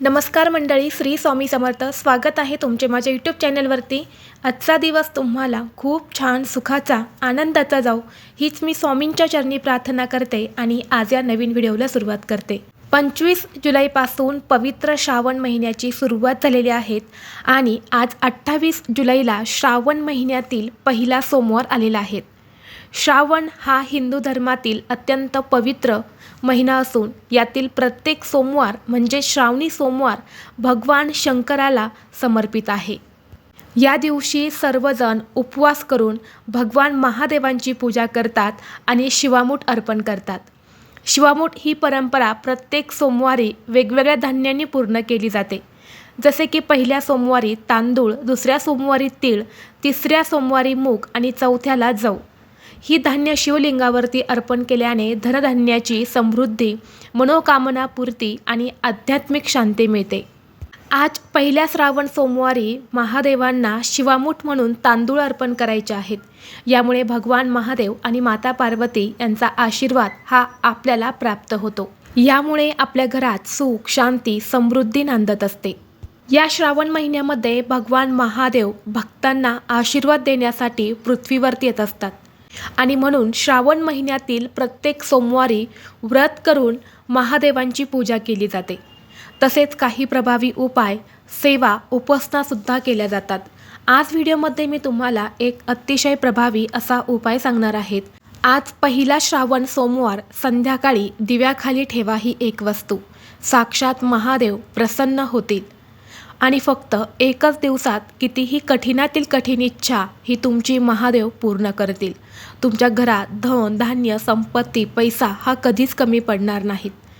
नमस्कार मंडळी श्री स्वामी समर्थ. स्वागत आहे तुमचे माझ्या यूट्यूब चॅनलवरती आजचा दिवस तुम्हाला खूप छान सुखाचा आनंदाचा जाऊ हीच मी स्वामींच्या चरणी प्रार्थना करते आणि आज या नवीन व्हिडिओला सुरुवात करते. पंचवीस जुलैपासून पवित्र श्रावण महिन्याची सुरुवात झालेली आहेत आणि आज अठ्ठावीस जुलैला श्रावण महिन्यातील पहिला सोमवार आलेला आहे. श्रावण हा हिंदू धर्मातील अत्यंत पवित्र महिना असून यातील प्रत्येक सोमवार म्हणजे श्रावणी सोमवार भगवान शंकराला समर्पित आहे. या दिवशी सर्वजण उपवास करून भगवान महादेवांची पूजा करतात आणि शिवामूठ अर्पण करतात. शिवामूठ ही परंपरा प्रत्येक सोमवारी वेगवेगळ्या धान्यांनी पूर्ण केली जाते. जसे की पहिल्या सोमवारी तांदूळ दुसऱ्या सोमवारी तीळ तिसऱ्या सोमवारी मूग आणि चौथ्याला जव. ही धान्य शिवलिंगावरती अर्पण केल्याने धनधान्याची समृद्धी मनोकामना पूर्ती आणि आध्यात्मिक शांती मिळते. आज पहिल्या श्रावण सोमवारी महादेवांना शिवामूठ म्हणून तांदूळ अर्पण करायचे आहेत. यामुळे भगवान महादेव आणि माता पार्वती यांचा आशीर्वाद हा आपल्याला प्राप्त होतो. यामुळे आपल्या घरात सुख शांती समृद्धी नांदत असते. या श्रावण महिन्यामध्ये भगवान महादेव भक्तांना आशीर्वाद देण्यासाठी पृथ्वीवरती येत असतात. आणि म्हणून श्रावण महिन्यातील प्रत्येक सोमवारी व्रत करून महादेवांची पूजा केली जाते. तसेच काही प्रभावी उपाय सेवा उपासनासुद्धा केल्या जातात. आज व्हिडिओमध्ये मी तुम्हाला एक अतिशय प्रभावी असा उपाय सांगणार आहेत आज पहिला श्रावण सोमवार संध्याकाळी दिव्याखाली ठेवा ही एक वस्तू. साक्षात महादेव प्रसन्न होतील. आणि फक्त एकच दिवसात कितीही कठीणातील कठीण इच्छा ही तुमची महादेव पूर्ण करतील. तुमच्या घरात धन धान्य संपत्ती पैसा हा कधीच कमी पडणार नाहीत.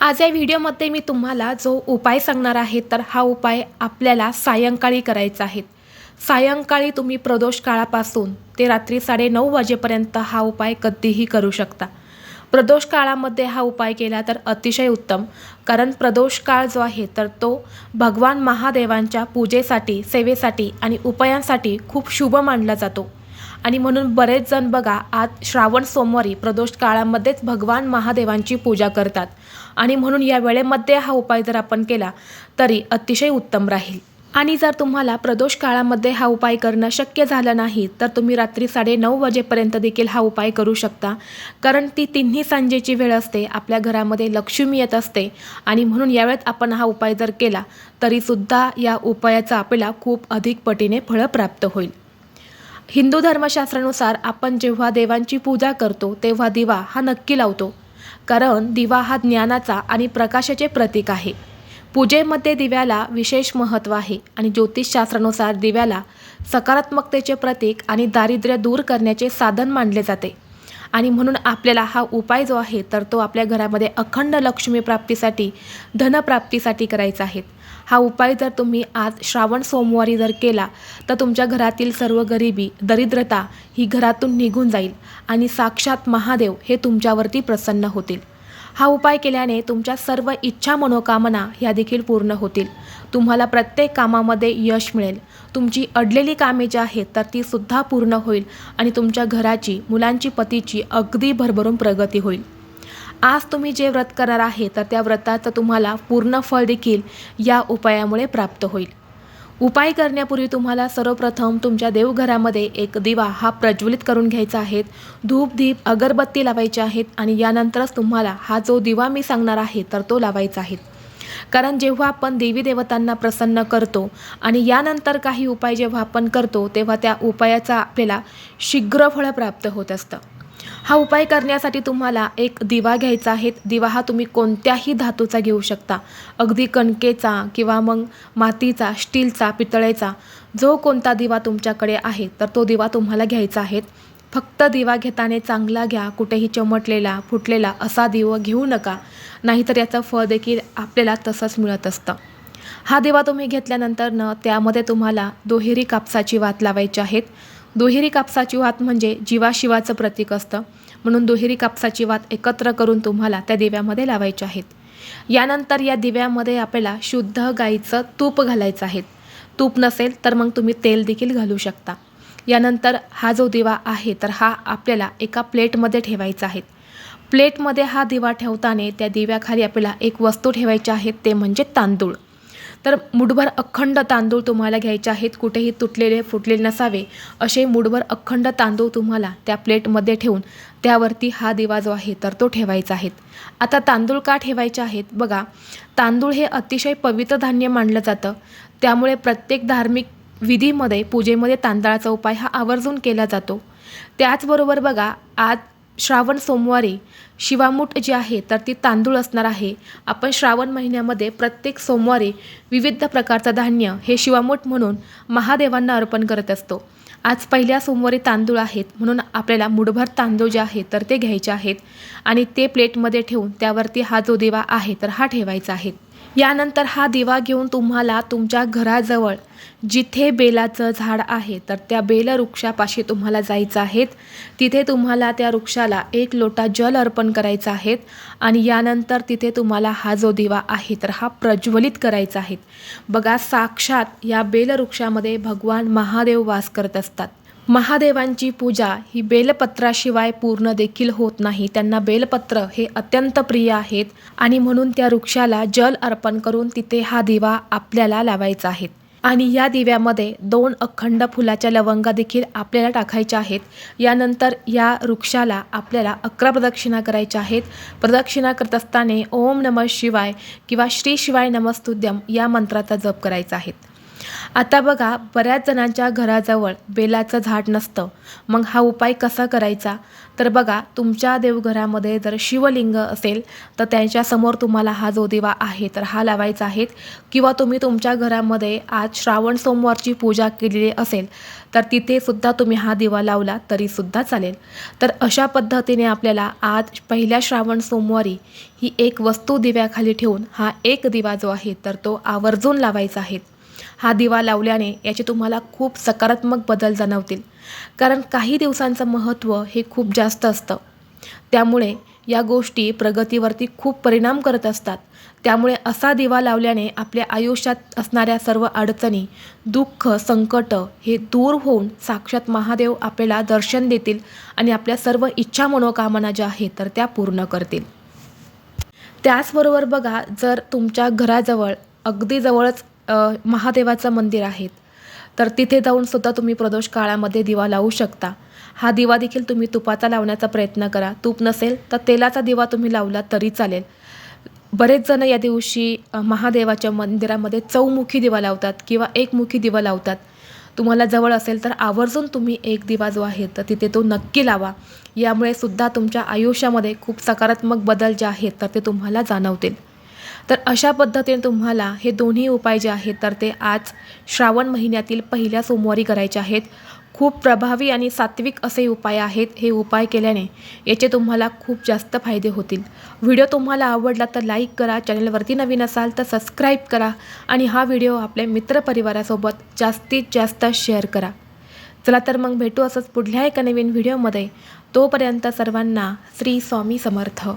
आज या व्हिडिओमध्ये मी तुम्हाला जो उपाय सांगणार आहे तर हा उपाय आपल्याला सायंकाळी करायचा आहे. सायंकाळी तुम्ही प्रदोष काळापासून ते रात्री साडेनऊ वाजेपर्यंत हा उपाय कधीही करू शकता. प्रदोष काळामध्ये हा उपाय केला तर अतिशय उत्तम कारण प्रदोष काळ जो आहे तर तो भगवान महादेवांच्या पूजेसाठी सेवेसाठी आणि उपायांसाठी खूप शुभ मानला जातो. आणि म्हणून बरेच जण बघा आज श्रावण सोमवारी प्रदोष काळामध्येच भगवान महादेवांची पूजा करतात. आणि म्हणून या वेळेमध्ये हा उपाय जर आपण केला तरी अतिशय उत्तम राहील. आणि जर तुम्हाला प्रदोष काळामध्ये हा उपाय करणं शक्य झालं नाही तर तुम्ही रात्री साडेनऊ वाजेपर्यंत देखील हा उपाय करू शकता. कारण ती तिन्ही सांजेची वेळ असते आपल्या घरामध्ये लक्ष्मी येत असते. आणि म्हणून यावेळेत आपण हा उपाय जर केला तरीसुद्धा या उपायाचा आपल्याला खूप अधिक पटीने फळं प्राप्त होईल. हिंदू धर्मशास्त्रानुसार आपण जेव्हा देवांची पूजा करतो तेव्हा दिवा हा नक्की लावतो. कारण दिवा हा ज्ञानाचा आणि प्रकाशाचे प्रतीक आहे. पूजेमध्ये दिव्याला विशेष महत्त्व आहे आणि ज्योतिषशास्त्रानुसार दिव्याला सकारात्मकतेचे प्रतीक आणि दारिद्र्य दूर करण्याचे साधन मानले जाते. आणि म्हणून आपल्याला हा उपाय जो आहे तर तो आपल्या घरामध्ये अखंड लक्ष्मी प्राप्तीसाठी धनप्राप्तीसाठी करायचा आहे. हा उपाय जर तुम्ही आज श्रावण सोमवारी जर केला तर तुमच्या घरातील सर्व गरिबी दरिद्रता ही घरातून निघून जाईल आणि साक्षात महादेव हे तुमच्यावरती प्रसन्न होतील. हा उपाय केल्याने तुमच्या सर्व इच्छा मनोकामना ह्या देखील पूर्ण होतील. तुम्हाला प्रत्येक कामामध्ये यश मिळेल. तुमची अडलेली कामे जी आहेत तर ती सुद्धा पूर्ण होईल आणि तुमच्या घराची मुलांची पतीची अगदी भरभरून प्रगती होईल. आज तुम्ही जे व्रत करणार आहे तर त्या व्रताचं तुम्हाला पूर्ण फळ देखील या उपायामुळे प्राप्त होईल. उपाय करण्यापूर्वी तुम्हाला सर्वप्रथम तुमच्या देवघरामध्ये एक दिवा हा प्रज्वलित करून घ्यायचा आहे. धूप दीप अगरबत्ती लावायची आहेत आणि यानंतरच तुम्हाला हा जो दिवा मी सांगणार आहे तर तो लावायचा आहे. कारण जेव्हा आपण देवी देवतांना प्रसन्न करतो आणि यानंतर काही उपाय जेव्हा आपण करतो तेव्हा त्या उपायाचा आपल्याला शीघ्र फळ प्राप्त होत असतं. हा उपाय करण्यासाठी तुम्हाला एक दिवा घ्यायचा आहे. दिवा हा तुम्ही कोणत्याही धातूचा घेऊ शकता. अगदी कणकेचा किंवा मग मातीचा स्टीलचा पितळेचा जो कोणता दिवा तुमच्याकडे आहे तर तो दिवा तुम्हाला घ्यायचा आहे. फक्त दिवा घेताना चांगला घ्या कुठेही चमटलेला फुटलेला असा दिवा घेऊ नका. नाहीतर याचं फळ देखील आपल्याला तसंच मिळत असतं. हा दिवा तुम्ही घेतल्यानंतर न त्यामध्ये तुम्हाला दुहेरी कापसाची वात लावायची आहेत दुहेरी कापसाची वात म्हणजे जीवाशिवाचं प्रतीक असतं. म्हणून दुहेरी कापसाची वात एकत्र करून तुम्हाला त्या दिव्यामध्ये लावायची आहेत. यानंतर या दिव्यामध्ये आपल्याला शुद्ध गाईचं तूप घालायचं आहे. तूप नसेल तर मग तुम्ही तेल देखील घालू शकता. यानंतर हा जो दिवा आहे तर हा आपल्याला एका प्लेटमध्ये ठेवायचा आहे. प्लेटमध्ये हा दिवा ठेवताना त्या दिव्याखाली आपल्याला एक वस्तू ठेवायची आहे ते म्हणजे तांदूळ. तर मुठभर अखंड तांदूळ तुम्हाला घ्यायचे आहेत कुठेही तुटलेले फुटलेले नसावे असे मुठभर अखंड तांदूळ तुम्हाला त्या प्लेटमध्ये ठेवून त्यावरती हा दिवा जो आहे तर तो ठेवायचा आहे. आता तांदूळ का ठेवायचे आहेत? बघा तांदूळ हे अतिशय पवित्र धान्य मानलं जातं. त्यामुळे प्रत्येक धार्मिक विधीमध्ये पूजेमध्ये तांदळाचा उपाय हा आवर्जून केला जातो. त्याचबरोबर बघा आज श्रावण सोमवारी शिवामूठ जी आहे तर ती तांदूळ असणार आहे. आपण श्रावण महिन्यामध्ये प्रत्येक सोमवारी विविध प्रकारचं धान्य हे शिवामूठ म्हणून महादेवांना अर्पण करत असतो. आज पहिल्या सोमवारी तांदूळ आहेत म्हणून आपल्याला मुठभर तांदूळ जे आहे तर ते घ्यायचे आहेत. आणि ते प्लेटमध्ये ठेवून त्यावरती हा जो दिवा आहे तर हा ठेवायचा आहे. यानंतर हा दिवा घेऊन तुम्हाला तुमच्या घराजवळ जिथे बेलाचं झाड आहे तर त्या बेल वृक्षापाशी तुम्हाला जायचं आहेत तिथे तुम्हाला त्या वृक्षाला एक लोटा जल अर्पण करायचं आहेत आणि यानंतर तिथे तुम्हाला हा जो दिवा आहे तर हा प्रज्वलित करायचा आहे. बघा साक्षात या बेलवृक्षामध्ये भगवान महादेव वास करत असतात. महादेवांची पूजा ही बेलपत्राशिवाय पूर्ण देखील होत नाही. त्यांना बेलपत्र हे अत्यंत प्रिय आहेत आणि म्हणून त्या वृक्षाला जल अर्पण करून तिथे हा दिवा आपल्याला लावायचा आहे. आणि या दिव्यामध्ये दोन अखंड फुलाच्या लवंगा देखील आपल्याला टाकायच्या आहेत. यानंतर या वृक्षाला आपल्याला अकरा प्रदक्षिणा करायच्या आहेत. प्रदक्षिणा करत असताना ओम नम शिवाय किंवा श्री शिवाय नमस्तुद्यम या मंत्राचा जप करायचा आहे. आता बघा बऱ्याच जणांच्या घराजवळ बेलाचं झाड नसतं. मग हा उपाय कसा करायचा? तर बघा तुमच्या देवघरामध्ये जर शिवलिंग असेल तर त्यांच्यासमोर तुम्हाला हा जो दिवा आहे तर हा लावायचा आहे. किंवा तुम्ही तुमच्या घरामध्ये आज श्रावण सोमवारची पूजा केलेली असेल तर तिथेसुद्धा तुम्ही हा दिवा लावला तरीसुद्धा चालेल. तर अशा पद्धतीने आपल्याला आज पहिल्या श्रावण सोमवारी ही एक वस्तू दिव्याखाली ठेवून हा एक दिवा जो आहे तर तो आवर्जून लावायचा आहे. हा दिवा लावल्याने याचे तुम्हाला खूप सकारात्मक बदल जाणवतील. कारण काही दिवसांचं महत्त्व हे खूप जास्त असतं. त्यामुळे या गोष्टी प्रगतीवरती खूप परिणाम करत असतात. त्यामुळे असा दिवा लावल्याने आपल्या आयुष्यात असणाऱ्या सर्व अडचणी दुःख संकट हे दूर होऊन साक्षात महादेव आपल्याला दर्शन देतील आणि आपल्या सर्व इच्छा मनोकामना ज्या आहेत तर त्या पूर्ण करतील. त्याचबरोबर बघा जर तुमच्या घराजवळ अगदी जवळच महादेवाचं मंदिर आहेत. तर तिथे जाऊन सुद्धा तुम्ही प्रदोष काळामध्ये दिवा लावू शकता. हा दिवा देखील तुम्ही तुपाचा लावण्याचा प्रयत्न करा. तूप नसेल तर तेलाचा दिवा तुम्ही लावला तरी चालेल. बरेच जण या दिवशी महादेवाच्या मंदिरामध्ये चौमुखी दिवा लावतात किंवा एकमुखी दिवा लावतात. तुम्हाला जवळ असेल तर आवर्जून तुम्ही एक दिवा जो आहे तर तिथे तो नक्की लावा. यामुळे सुद्धा तुमच्या आयुष्यामध्ये खूप सकारात्मक बदल जे आहेत तर ते तुम्हाला जाणवतील. तर अशा पद्धतीने तुम्हाला हे दोन्ही उपाय जे आहेत तर ते आज श्रावण महिन्यातील पहिल्या सोमवारी करायचे आहेत. खूप प्रभावी आणि सात्विक असे उपाय आहेत हे उपाय केल्याने याचे तुम्हाला खूप जास्त फायदे होतील. व्हिडिओ तुम्हाला आवडला तर लाईक करा चॅनलवरती नवीन असाल तर सबस्क्राईब करा आणि हा व्हिडिओ आपल्या मित्रपरिवारासोबत जास्तीत जास्त शेअर करा. चला तर मग भेटू असंच पुढल्या एका नवीन व्हिडिओमध्ये. तोपर्यंत सर्वांना श्री स्वामी समर्थ.